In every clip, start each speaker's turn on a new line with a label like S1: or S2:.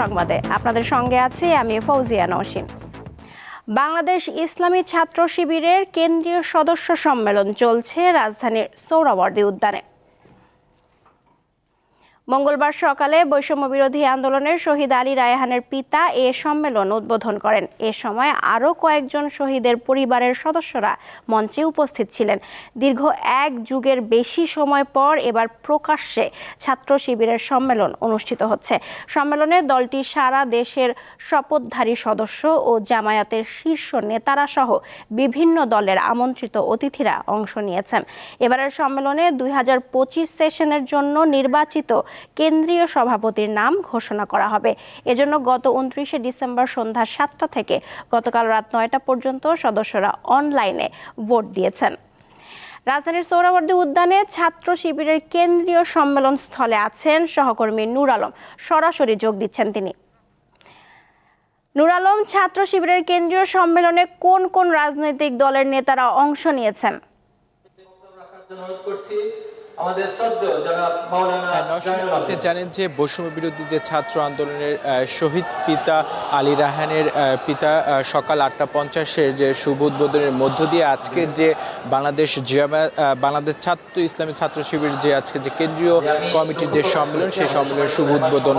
S1: সংবাদে। আপনাদের সঙ্গে আছি আমি ফৌজিয়া নসিম। বাংলাদেশ ইসলামী ছাত্র শিবিরের কেন্দ্রীয় সদস্য সম্মেলন চলছে রাজধানীর সৌরাবর্দী উদ্যানে। মঙ্গলবার সকালে বৈষম্য বিরোধী আন্দোলনের শহীদ আলী রায়হানের পিতা এ সম্মেলন উদ্বোধন করেন। এ সময় আরও কয়েকজন শহীদের পরিবারের সদস্যরা মঞ্চে উপস্থিত ছিলেন। দীর্ঘ এক যুগের বেশি সময় পর এবার প্রকাশ্যে ছাত্র শিবিরের সম্মেলন অনুষ্ঠিত হচ্ছে। সম্মেলনে দলটি সারা দেশের শপথধারী সদস্য ও জামায়াতের শীর্ষ নেতারা সহ বিভিন্ন দলের আমন্ত্রিত অতিথিরা অংশ নিয়েছেন। এবারের সম্মেলনে দুই হাজার পঁচিশ সেশনের জন্য নির্বাচিত কেন্দ্রীয় সভাপতির নাম ঘোষণা করা হবে। এজন্য গত উনত্রিশে ডিসেম্বর সন্ধ্যা সাতটা থেকে গতকাল রাত নয়টা পর্যন্ত সদস্যরা অনলাইনে ভোট দিয়েছেন। রাজধানীর সৌরাবর্দী উদ্যানে ছাত্র শিবিরের কেন্দ্রীয় সম্মেলন স্থলে আছেন সহকর্মী নূর আলম। সরাসরি যোগ দিচ্ছেন তিনি। নূর আলম, ছাত্র শিবিরের কেন্দ্রীয় সম্মেলনে কোন কোন রাজনৈতিক দলের নেতারা অংশ নিয়েছেন?
S2: হ্যাঁ, আপনি জানেন যে বৈষম্য বিরোধী যে ছাত্র আন্দোলনের শহীদ পিতা আলী রাহানের পিতা সকাল আটটা পঞ্চাশের যে শুভ উদ্বোধনের মধ্য দিয়ে আজকের যে বাংলাদেশ জামা বাংলাদেশ ছাত্র ইসলামী ছাত্র শিবির যে আজকে যে কেন্দ্রীয় কমিটির যে সম্মেলন সেই সম্মেলনের শুভ উদ্বোধন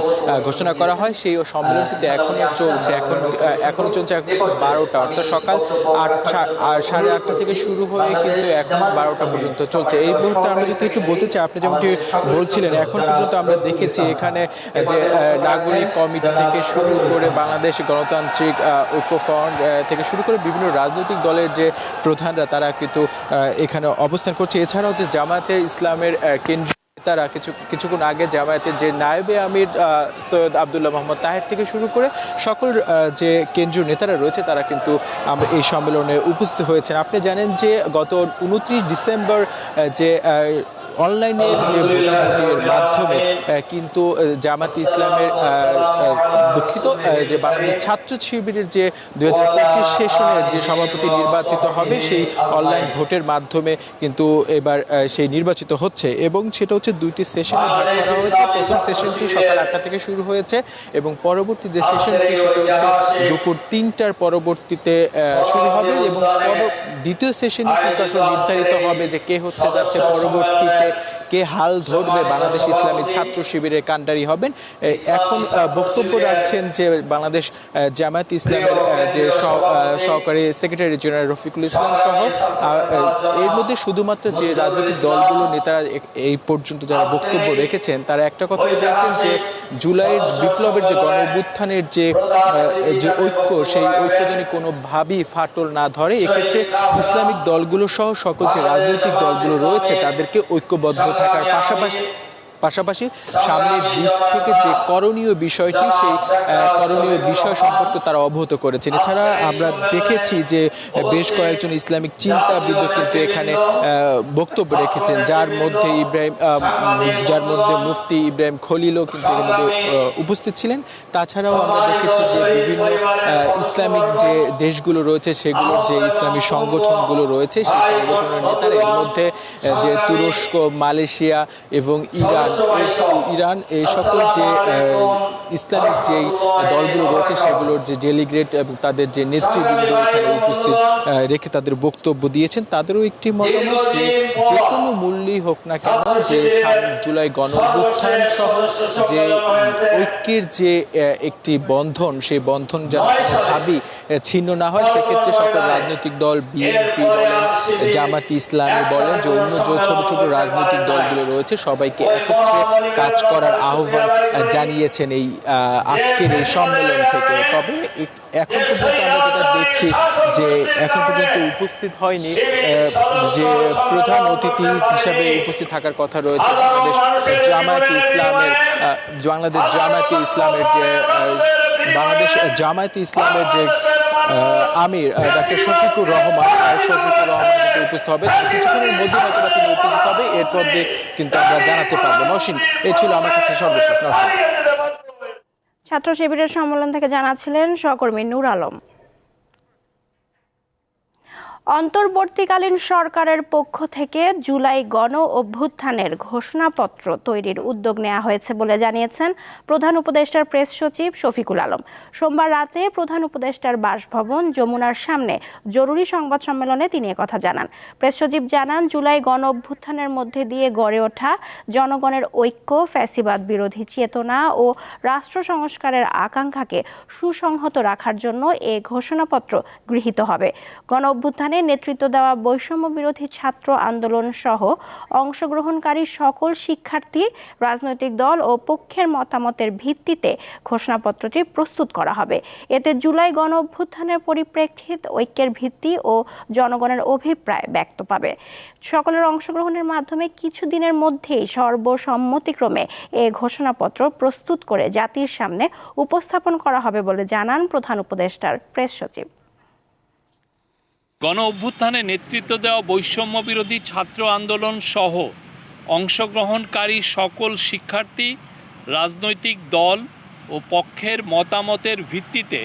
S2: ঘোষণা করা হয়। সেই সম্মেলন কিন্তু এখনও চলছে এখন আহ, এখনও চলছে এখন বারোটা অর্থাৎ সকাল আট সাড়ে আটটা থেকে শুরু হয়ে কিন্তু এখন বারোটা পর্যন্ত চলছে। এই মুহূর্তে আমরা যদি একটু বলতে চাই আপনি যেমনটি বলছিলেন এখন পর্যন্ত আমরা দেখেছি এখানে যে নাগরিক কমিটি থেকে শুরু করে বাংলাদেশ গণতান্ত্রিক ঐক্য ফ্রন্ট থেকে শুরু করে বিভিন্ন রাজনৈতিক দলের যে প্রধানরা তারা কিন্তু এখানে অবস্থান করছে। এছাড়াও যে জামায়াতের ইসলামের আহ, কেন্দ্রীয় তারা কিছু কিছুক্ষণ আগে জামায়াতের যে নায়েবে আমির সৈয়দ আবদুল্লাহ মোহাম্মদ তাহের থেকে শুরু করে সকল যে কেন্দ্রীয় নেতারা রয়েছে তারা কিন্তু এই সম্মেলনে উপস্থিত হয়েছেন। আপনি জানেন যে গত উনত্রিশ ডিসেম্বর যে আহ, অনলাইনে যে ভোটাভুটির মাধ্যমে কিন্তু জামাত ইসলামের দুঃখিত যে বাংলাদেশ ছাত্র শিবিরের যে দুই হাজার পঁচিশ সেশনের যে সভাপতি নির্বাচিত হবে সেই অনলাইন ভোটের মাধ্যমে কিন্তু এবার সেই নির্বাচিত হচ্ছে। এবং সেটা হচ্ছে দুইটি সেশনে ভাগ করা হয়েছে। প্রথম সেশনটি সকাল আটটা থেকে শুরু হয়েছে এবং পরবর্তী যে সেশনটি সেটা হচ্ছে দুপুর তিনটার পরবর্তীতে শুরু হবে এবং দ্বিতীয় সেশনে কিন্তু আসলে নির্ধারিত হবে যে কে হচ্ছে যাচ্ছে পরবর্তীতে। কে হাল ধরবে বাংলাদেশ ইসলামী ছাত্র শিবিরের কাণ্ডারি হবেন। এখন বক্তব্য রাখছেন যে বাংলাদেশ জামায়াত ইসলামের যে সহকারী সেক্রেটারি জেনারেল রফিকুল ইসলাম সহ এর মধ্যে শুধুমাত্র যে রাজনৈতিক দলগুলো নেতারা এই পর্যন্ত যারা বক্তব্য রেখেছেন, তারা একটা কথা বলছেন যে জুলাইয়ের বিপ্লবের যে গণবুত্থানের যে যে ঐক্য, সেই ঐক্য যেন কোনো কোনোভাবেই ফাটল না ধরে, এক্ষেত্রে ইসলামিক দলগুলো সহ সকল যে রাজনৈতিক দলগুলো রয়েছে, তাদেরকে ঐক্যবদ্ধ থাকার পাশাপাশি পাশাপাশি সামনের দিক থেকে যে করণীয় বিষয়টি, সেই করণীয় বিষয় সম্পর্কে তারা অবগত করেছেন। এছাড়া আমরা দেখেছি যে বেশ কয়েকজন ইসলামিক চিন্তাবিদ কিন্তু এখানে বক্তব্য রেখেছেন। যার মধ্যে ইব্রাহিম যার মধ্যে মুফতি ইব্রাহিম খলিলও কিন্তু এর মধ্যে উপস্থিত ছিলেন। তাছাড়াও আমরা দেখেছি যে বিভিন্ন ইসলামিক যে দেশগুলো রয়েছে, সেগুলোর যে ইসলামী সংগঠনগুলো রয়েছে, সেই সংগঠনের নেতারা এর মধ্যে যে তুরস্ক, মালয়েশিয়া এবং ইরান ইরান এই সকল যে ইসলামিক যে দলগুলো রয়েছে সেগুলোর যে ডেলিগ্রেট এবং তাদের যে নেতৃবৃন্দ এখানে উপস্থিত রেখে তাদের বক্তব্য দিয়েছেন। তাদেরও একটি মতামত যে যে কোনো মূল্যই হোক না কেন যে সাত জুলাই গণ যে ঐক্যের যে একটি বন্ধন সেই বন্ধন যেন আহ, ছিন্ন না হয় সেক্ষেত্রে সকল রাজনৈতিক দল বিএনপি বলেন জামাতি ইসলামী বলেন যে অন্য যে ছোট ছোট রাজনৈতিক দলগুলো রয়েছে সবাইকে একত্রে কাজ করার আহ্বান জানিয়েছেন এই আজকের এই সম্মেলন থেকে। তবে এখন পর্যন্ত আমরা যেটা দেখছি যে এখন পর্যন্ত উপস্থিত হয়নি যে প্রধান অতিথি হিসাবে উপস্থিত থাকার কথা রয়েছে বাংলাদেশ জামায়াতে ইসলামের বাংলাদেশ জামায়াতে ইসলামের যে বাংলাদেশ জামায়াতে ইসলামের যে আমির ডাক্তার শফিকুর রহমান শফিকুর রহমান কিন্তু উপস্থিত হবে। কিছুক্ষণের মধ্যে হয়তো বা তিনি উপস্থিত হবে। এরপর দিয়ে কিন্তু আমরা জানাতে পারব। নসীন এ ছিল আমার কাছে সর্বশেষ। নসীন
S1: ছাত্র শিবিরের সম্মেলন থেকে জানাচ্ছিলেন সহকর্মী নূর আলম। অন্তর্বর্তীকালীন সরকারের পক্ষ থেকে জুলাই গণ অভ্যুত্থানের ঘোষণাপত্র তৈরির উদ্যোগ নেওয়া হয়েছে বলে জানিয়েছেন প্রধান উপদেষ্টার প্রেস সচিব শফিকুল আলম। সোমবার রাতে প্রধান উপদেষ্টার বাসভবন যমুনার সামনে জরুরি সংবাদ সম্মেলনে তিনি কথা জানান। প্রেস সচিব জানান, জুলাই গণ অভ্যুত্থানের মধ্যে দিয়ে গড়ে ওঠা জনগণের ঐক্য, ফ্যাসিবাদ বিরোধী চেতনা ও রাষ্ট্র সংস্কারের আকাঙ্ক্ষাকে সুসংহত রাখার জন্য এ ঘোষণাপত্র গৃহীত হবে। গণ অভ্যুত্থানে নেতৃত্ব দেওয়া বৈষম্য বিরোধী ছাত্র আন্দোলন সহ অংশগ্রহণকারী সকল শিক্ষার্থী, রাজনৈতিক দল ও পক্ষের মতামতের ভিত্তিতে ঘোষণাপত্রটি প্রস্তুত করা হবে। এতে জুলাই গণ অভ্যুত্থানের পরিপ্রেক্ষিত ঐক্যের ভিত্তি ও জনগণের অভিপ্রায় ব্যক্ত পাবে। সকলের অংশগ্রহণের মাধ্যমে কিছুদিনের মধ্যেই সর্বসম্মতিক্রমে এ ঘোষণাপত্র প্রস্তুত করে জাতির সামনে উপস্থাপন করা হবে বলে জানান প্রধান উপদেষ্টার প্রেস সচিব।
S3: গণ অভ্যুত্থানে নেতৃত্ব দেওয়া বৈষম্য বিরোধী ছাত্র আন্দোলন সহ অংশগ্রহণকারী সকল শিক্ষার্থী, রাজনৈতিক দল ও পক্ষের মতামতের ভিত্তিতে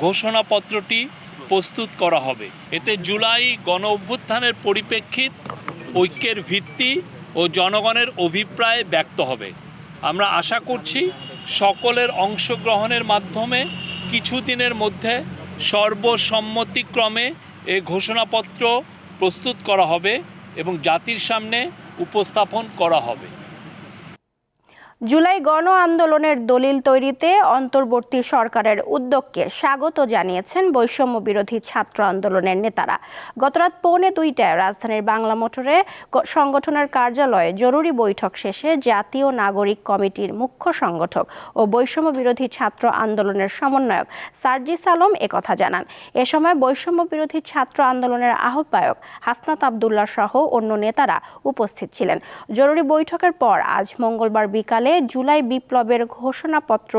S3: ঘোষণাপত্রটি প্রস্তুত করা হবে। এতে জুলাই গণ অভ্যুত্থানের পরিপ্রেক্ষিত ঐক্যের ভিত্তি ও জনগণের অভিপ্রায় ব্যক্ত হবে। আমরা আশা করছি সকলের অংশগ্রহণের মাধ্যমে কিছুদিনের মধ্যে সর্বসম্মতিক্রমে এ ঘোষণাপত্র প্রস্তুত করা হবে এবং জাতির সামনে উপস্থাপন করা হবে।
S1: জুলাই গণ আন্দোলনের দলিল তৈরিতে অন্তর্বর্তী সরকারের উদ্যোগকে স্বাগত জানিয়েছেন বৈষম্য বিরোধী ছাত্র আন্দোলনের নেতারা। গতরাত পৌনে দুইটায় রাজধানীর বাংলা মোটরে সংগঠনের কার্যালয়ে জরুরি বৈঠক শেষে জাতীয় নাগরিক কমিটির মুখ্য সংগঠক ও বৈষম্য বিরোধী ছাত্র আন্দোলনের সমন্বয়ক সার্জিস আলম একথা জানান। এ সময় বৈষম্য বিরোধী ছাত্র আন্দোলনের আহ্বায়ক হাসনাত আবদুল্লাহ সহ অন্য নেতারা উপস্থিত ছিলেন। জরুরি বৈঠকের পর আজ মঙ্গলবার বিকালে জুলাই বিপ্লবের ঘোষণাপত্র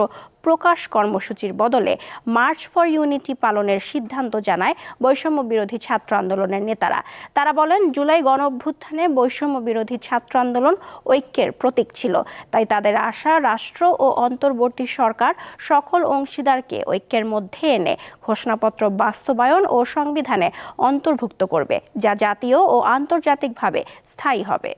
S1: প্রকাশ কর্মসূচির বদলে মার্চ ফর ইউনিটি পালনের সিদ্ধান্ত জানায় বৈষম্য বিরোধী ছাত্র আন্দোলনের নেতারা। তারা বলেন, জুলাই গণ অভ্যুত্থানে বৈষম্য বিরোধী ছাত্র আন্দোলন ঐক্যের প্রতীক ছিল। তাই তাদের আশা রাষ্ট্র ও অন্তর্বর্তী সরকার সকল অংশীদারকে ঐক্যের মধ্যে এনে ঘোষণাপত্র বাস্তবায়ন ও সংবিধানে অন্তর্ভুক্ত করবে, যা জাতীয় ও আন্তর্জাতিকভাবে স্থায়ী হবে।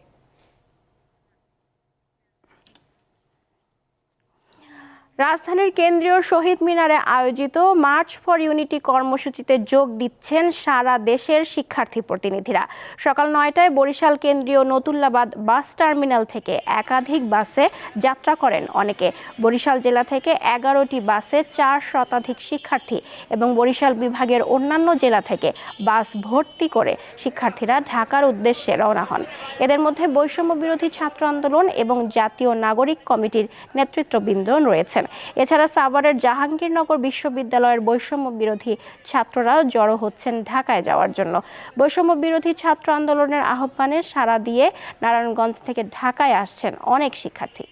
S1: রাজধানীর কেন্দ্রীয় শহীদ মিনারে আয়োজিত মার্চ ফর ইউনিটি কর্মসূচিতে যোগ দিচ্ছেন সারা দেশের শিক্ষার্থী প্রতিনিধিরা। সকাল নয়টায় বরিশাল কেন্দ্রীয় নতুল্লাবাদ বাস টার্মিনাল থেকে একাধিক বাসে যাত্রা করেন অনেকে। বরিশাল জেলা থেকে এগারোটি বাসে চার শতাধিক শিক্ষার্থী এবং বরিশাল বিভাগের অন্যান্য জেলা থেকে বাস ভর্তি করে শিক্ষার্থীরা ঢাকার উদ্দেশ্যে রওনা হন। এদের মধ্যে বৈষম্য বিরোধী ছাত্র আন্দোলন এবং জাতীয় নাগরিক কমিটির নেতৃত্ববৃন্দ রয়েছেন। এছাড়া সাভারের জাহাঙ্গীরনগর বিশ্ববিদ্যালয়ের বৈষম্য বিরোধী ছাত্ররা জড়ো হচ্ছেন ঢাকায় যাওয়ার জন্য। বৈষম্য বিরোধী ছাত্র আন্দোলনের আহ্বানে সাড়া দিয়ে নারায়ণগঞ্জ থেকে ঢাকায় আসছেন অনেক শিক্ষার্থী।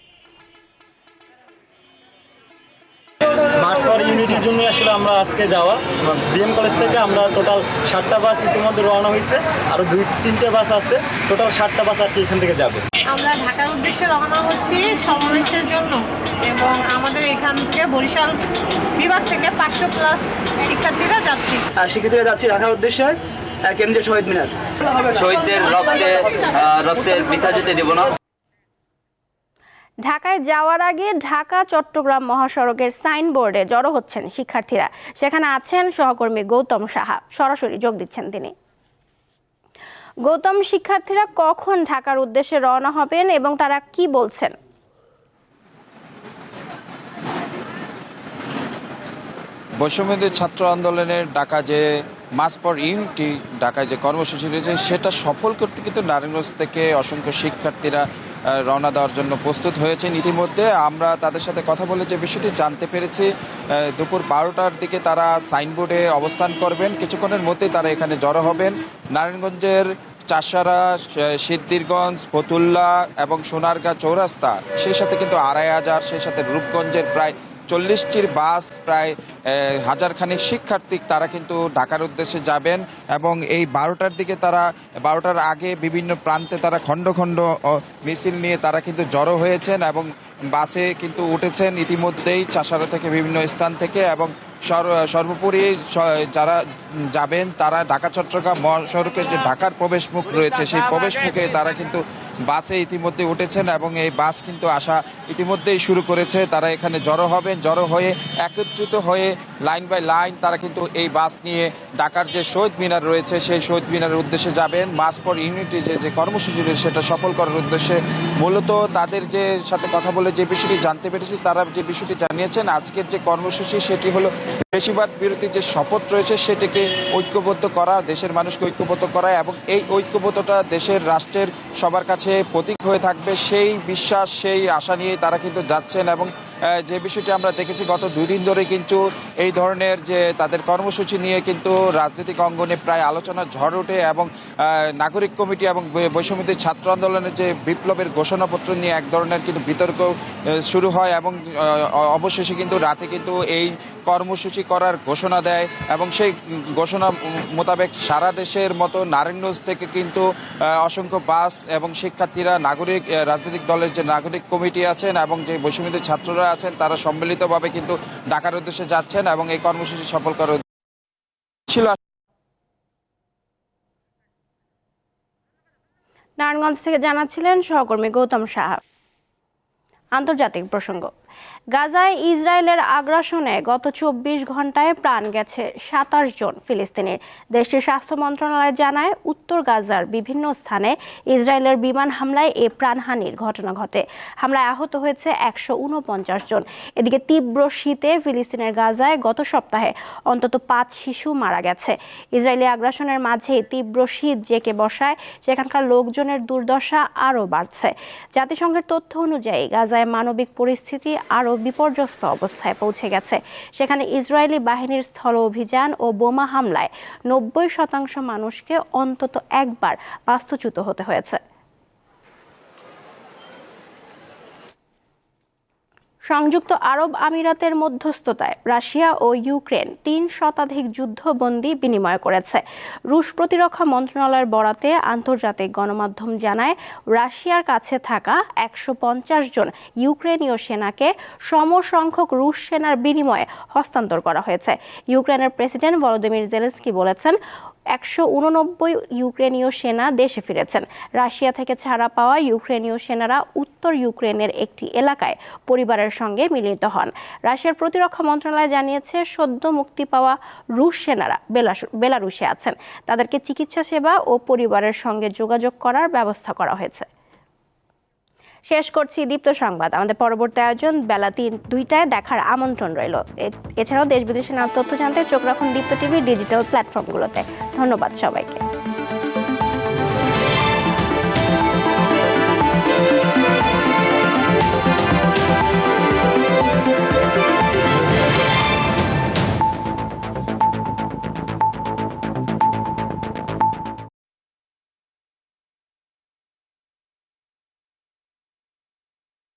S4: মার্চ ফর ইউনিটির জন্য আসলে আমরা আজকে যাওয়া বিএম কলেজ থেকে আমরা টোটাল ষাটটা বাস ইতিমধ্যে রওনা হয়েছে আরও দুই তিনটে বাস আছে টোটাল ষাটটা বাস আর কি এখান থেকে যাবে।
S5: আমরা ঢাকার উদ্দেশ্যে রওনা হচ্ছি সমাবেশের জন্য এবং আমাদের এখান থেকে বরিশাল বিভাগ থেকে পাঁচশো প্লাস শিক্ষার্থীরা যাচ্ছি।
S6: আর শিক্ষার্থীরা যাচ্ছি ঢাকার উদ্দেশ্যে কেন্দ্রীয় শহীদ মিনার।
S7: শহীদদের রক্তে রক্তের বৃথা যেতে দেব না।
S1: ঢাকায় যাওয়ার আগে ঢাকা, চট্টগ্রাম মহাসড়কের সাইনবোর্ডে জড়ো হচ্ছেন শিক্ষার্থীরা। সেখানে আছেন সহকর্মী গৌতম সাহা। সরাসরি যোগ দিচ্ছেন তিনি। গৌতম, শিক্ষার্থীরা কখন ঢাকার উদ্দেশ্যে রওনা হবেন এবং তারা কি বলছেন?
S8: বৈষম্যদের ছাত্র আন্দোলনের ডাকা যে মাস পর ইউনিটি ঢাকায় যে কর্মসূচি রয়েছে, সেটা সফল করতে কিন্তু নারায়ণগঞ্জ থেকে অসংখ্য শিক্ষার্থীরা রওনা দেওয়ার জন্য প্রস্তুত হয়েছেন। ইতিমধ্যে আমরা তাদের সাথে কথা বলে যে বিষয়টি জানতে পেরেছি দুপুর বারোটার দিকে তারা সাইনবোর্ডে অবস্থান করবেন। কিছুক্ষণের মধ্যেই তারা এখানে জড়ো হবেন। নারায়ণগঞ্জের চাষারা সিদ্দিরগঞ্জ ফতুল্লা এবং সোনারগাঁ চৌরাস্তা, সেই সাথে কিন্তু আড়াই হাজার, সেই সাথে রূপগঞ্জের প্রায় চল্লিশটির বাস প্রায় হাজারখানিক শিক্ষার্থী তারা কিন্তু ঢাকার উদ্দেশ্যে যাবেন এবং এই বারোটার দিকে তারা, বারোটার আগে বিভিন্ন প্রান্তে তারা খণ্ড খণ্ড মিছিল নিয়ে তারা কিন্তু জড়ো হয়েছেন এবং বাসে কিন্তু উঠেছেন ইতিমধ্যেই চাষারা থেকে বিভিন্ন স্থান থেকে এবং সর- সর্বোপরি যারা যাবেন তারা ঢাকা, চট্টগ্রাম মহাসড়কের যে ঢাকার প্রবেশ মুখ রয়েছে, সেই প্রবেশ মুখে তারা কিন্তু বাসে ইতিমধ্যে উঠেছেন এবং এই বাস কিন্তু আসা ইতিমধ্যেই শুরু করেছে। তারা এখানে জড়ো হবেন, জড়ো হয়ে, একত্রিত হয়ে লাইন বাই লাইন তারা কিন্তু এই বাস নিয়ে ঢাকার যে শহীদ মিনার রয়েছে, সেই শহীদ মিনারের উদ্দেশ্যে যাবেন। মাস পর ইউনিটি যে যে কর্মসূচি রয়েছে সেটা সফল করার উদ্দেশ্যে মূলত তাদের যে সাথে কথা বলে যে বিষয়টি জানতে পেরেছি, তারা যে বিষয়টি জানিয়েছেন, আজকের যে কর্মসূচি সেটি হলো বেশিরভাগ বিরোধী যে শপথ রয়েছে সেটিকে ঐক্যবদ্ধ করা, দেশের মানুষকে ঐক্যবদ্ধ করা এবং এই ঐক্যবদ্ধটা দেশের রাষ্ট্রের সবার কাছে প্রতীক হয়ে থাকবে সেই বিশ্বাস সেই আশা নিয়ে তারা কিন্তু যাচ্ছেন এবং যে বিষয়টি আমরা দেখেছি, গত দুই দিন ধরে কিন্তু এই ধরনের যে তাদের কর্মসূচি নিয়ে কিন্তু রাজনৈতিক অঙ্গনে প্রায় আলোচনা ঝড় ওঠে এবং নাগরিক কমিটি এবং বৈষম্যদের ছাত্র আন্দোলনের যে বিপ্লবের ঘোষণাপত্র নিয়ে এক ধরনের কিন্তু বিতর্ক শুরু হয় এবং অবশেষে কিন্তু রাতে কিন্তু এই কর্মসূচি করার ঘোষণা দেয় এবং সেই ঘোষণা মোতাবেক সারা দেশের মতো নারায়ণগঞ্জ থেকে কিন্তু অসংখ্য বাস এবং শিক্ষার্থীরা, নাগরিক রাজনৈতিক দলের যে নাগরিক কমিটি আছেন এবং যে বৈষম্যদের ছাত্ররা আছেন, তারা সম্মিলিতভাবে কিন্তু ঢাকার উদ্দেশ্যে যাচ্ছেন এবং এই কর্মসূচি সফল করার ছিল।
S1: নারায়ণগঞ্জ থেকে জানাচ্ছিলেন সহকর্মী গৌতম সাহা। আন্তর্জাতিক প্রসঙ্গ। গাজায় ইসরায়েলের আগ্রাসনে গত চব্বিশ ঘন্টায় প্রাণ গেছে সাতাশ জন ফিলিস্তিনির। দেশটির স্বাস্থ্য মন্ত্রণালয় জানায়, উত্তর গাজার বিভিন্ন স্থানে ইসরায়েলের বিমান হামলায় এ প্রাণহানির ঘটনা ঘটে। হামলায় আহত হয়েছে একশো উনপঞ্চাশ জন। এদিকে তীব্র শীতে ফিলিস্তিনের গাজায় গত সপ্তাহে অন্তত পাঁচ শিশু মারা গেছে। ইসরায়েলি আগ্রাসনের মাঝে তীব্র শীত জেকে বসায়, সেখানকার লোকজনের দুর্দশা আরও বাড়ছে। জাতিসংঘের তথ্য অনুযায়ী, গাজায় মানবিক পরিস্থিতি আরও বিপর্যস্ত অবস্থায় পৌঁছে গেছে। সেখানে ইসরায়েলি বাহিনীর স্থল অভিযান ও বোমা হামলায় নব্বই শতাংশ মানুষকে অন্তত একবার বাস্তুচ্যুত হতে হয়েছে। সংযুক্ত আরব আমিরাতের মধ্যস্থতায় রাশিয়া ও ইউক্রেন তিন শতাধিক যুদ্ধবন্দী বিনিময় করেছে। রুশ প্রতিরক্ষা মন্ত্রণালয়ের বরাতে আন্তর্জাতিক গণমাধ্যম জানায়, রাশিয়ার কাছে থাকা একশো পঞ্চাশ জন ইউক্রেনীয় সেনাকে সমসংখ্যক রুশ সেনার বিনিময়ে হস্তান্তর করা হয়েছে। ইউক্রেনের প্রেসিডেন্ট ভলোদিমির জেলেন্সকি বলেছেন একশো উননব্বই ইউক্রেনীয় সেনা দেশে ফিরেছেন। রাশিয়া থেকে ছাড়া পাওয়া ইউক্রেনীয় সেনারা উত্তর ইউক্রেনের একটি এলাকায় পরিবারের সঙ্গে মিলিত হন। রাশিয়ার প্রতিরক্ষা মন্ত্রণালয় জানিয়েছে, সদ্য মুক্তি পাওয়া রুশ সেনারা বেলারুশে আছেন। তাদেরকে চিকিৎসা সেবা ও পরিবারের সঙ্গে যোগাযোগ করার ব্যবস্থা করা হয়েছে। শেষ করছি দীপ্ত সংবাদ। আমাদের পরবর্তী আয়োজন বেলা তিন দুইটায় দেখার আমন্ত্রণ রইল। এছাড়াও দেশ বিদেশের নানা তথ্য জানতে চোখ রাখুন দীপ্ত টিভি ডিজিটাল প্ল্যাটফর্মগুলোতে। ধন্যবাদ সবাইকে।